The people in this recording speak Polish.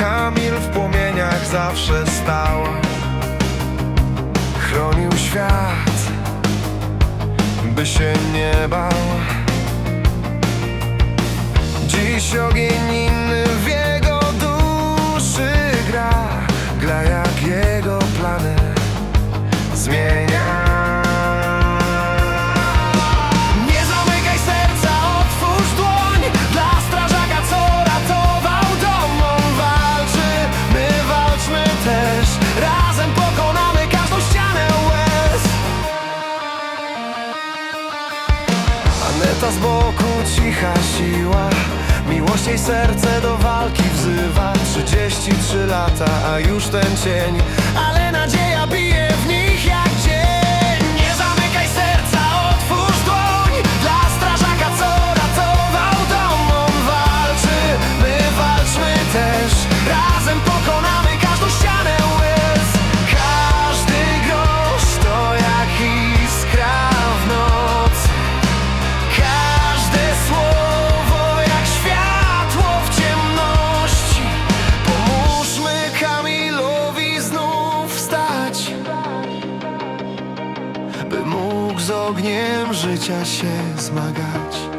Kamil w płomieniach zawsze stał. Chronił świat By się nie bał Aneta z boku, cicha siła. Miłość jej serce do walki wzywa. 33 lata, a już ten cień. Ale nadzieja bije By mógł z ogniem życia się zmagać